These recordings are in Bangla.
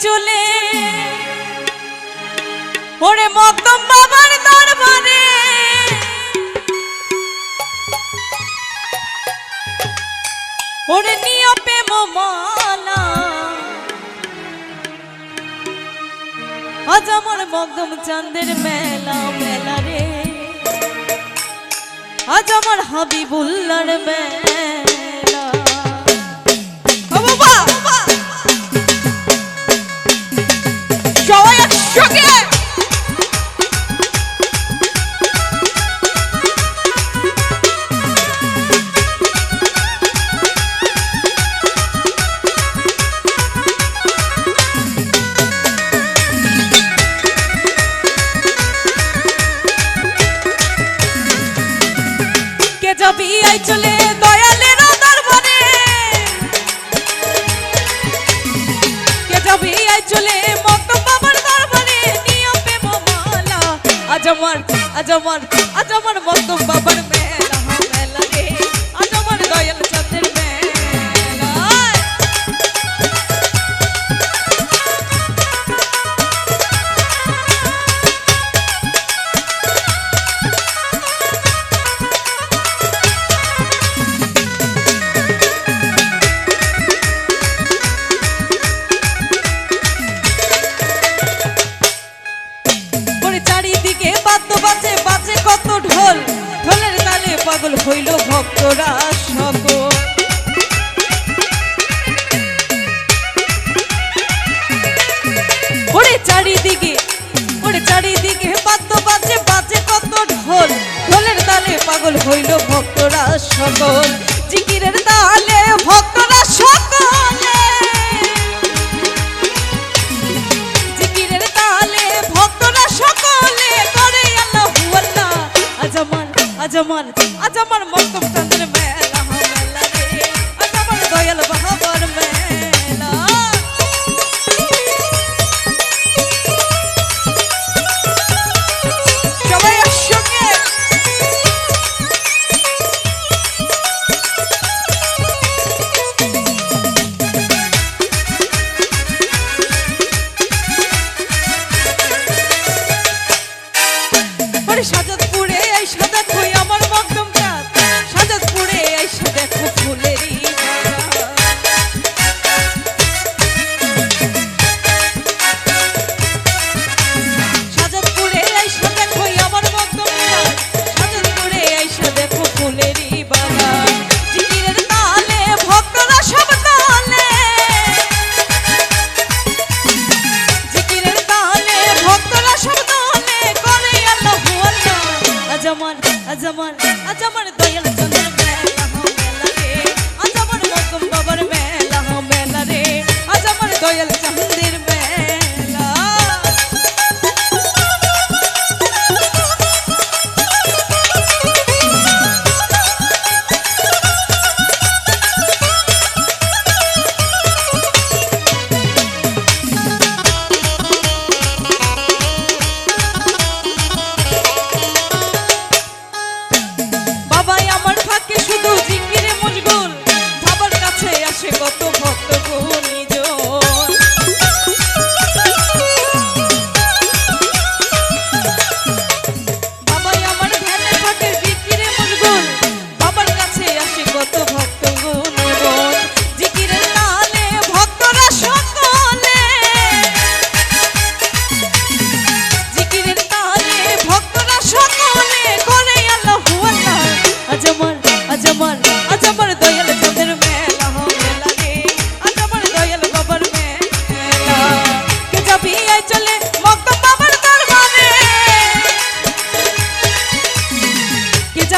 চলে। ওরে মকদম বাবার দরবারে। ওরে নিয় প্রেম মালা। আজ আমার মকদম চাঁদের মেলা মেলা রে। আজ আমার হাবিবুল্লার মেলা। যাবি আই চলে দয়ালের দরবারে। কে যাবি চলে মত বাবার দরবারে, নিয়ম মালা আজ আমার আজ আমার আজ আমার মত বাবার মেলা। পাগল হইল ভক্তরা সকল। ওরে চারিদিকে ওরে চারিদিকে বাদ্য বাজে বাজে কত ঢোল। ঢোলের তালে পাগল হইল ভক্তরা সকল। জিকিরের তালে ভক্তরা সকলে। জিকিরের আজ আমার মক্তব আজ আমার আজ আমার আজ আমার দয়াল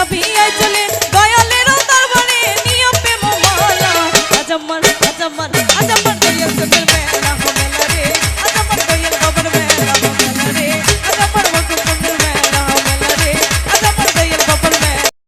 আই চলে